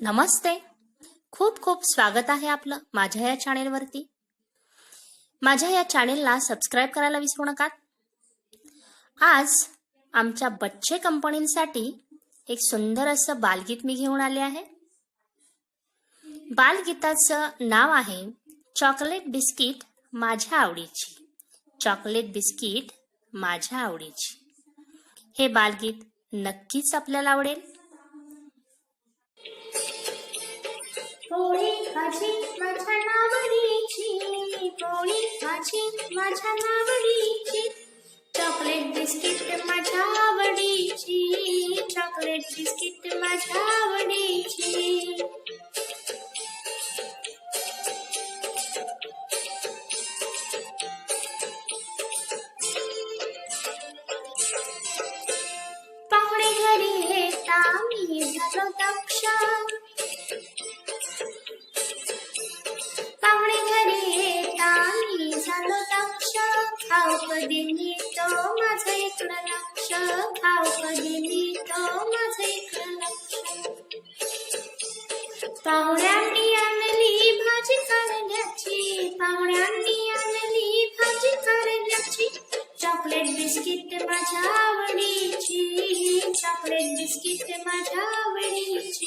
नमस्ते. खूप खूप स्वागत आहे आपलं माझ्या या चॅनेलवरती. माझ्या या चॅनेलला सबस्क्राईब करायला विसरू नका आज आमच्या बच्चे कंपनीसाठी एक सुंदर असं बालगीत मी घेऊन आले आहे. बालगीताचं नाव आहे चॉकलेट बिस्किट माझ्या आवडीची. चॉकलेट बिस्किट माझ्या आवडीची. हे बालगीत नक्कीच आपल्याला आवडेल. माझी माझ्या नावडीची पोळी माझी माझ्या नावडीची चॉकलेट बिस्किट माझ्या आवडीची चॉकलेट बिस्किट माझ्या आवडीची. पाहुणे घरी येता मी झालो दक्ष. कधी नीतो माझं इकडं लक्ष खाऊ कधी नीतो माझं इकडं लक्ष पाहुण्यांनी आणली भाजी कारल्याची पाहुण्यांनी आणली भाजी कारल्याची चॉकलेट बिस्किट माझ्या आवडीची चॉकलेट बिस्किट माझ्या आवडीची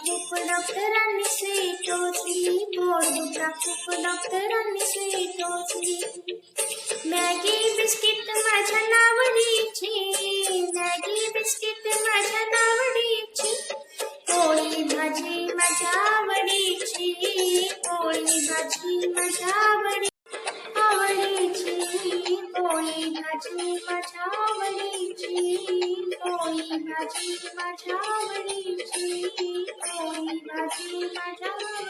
book, doctor, and sweet, oh, sleep. Board book, doctor, and sweet, oh, sleep. Maggie biscuit, माझ्या नावडीची. Maggie biscuit, माझ्या नावडीची. पोळी भाजी माझ्या आवडीची. पोळी भाजी माझ्या आवडी आवडीची. पोळी भाजी माझ्या आवडीची. माझी माझ्या वडीची ओळी माझी माझ्या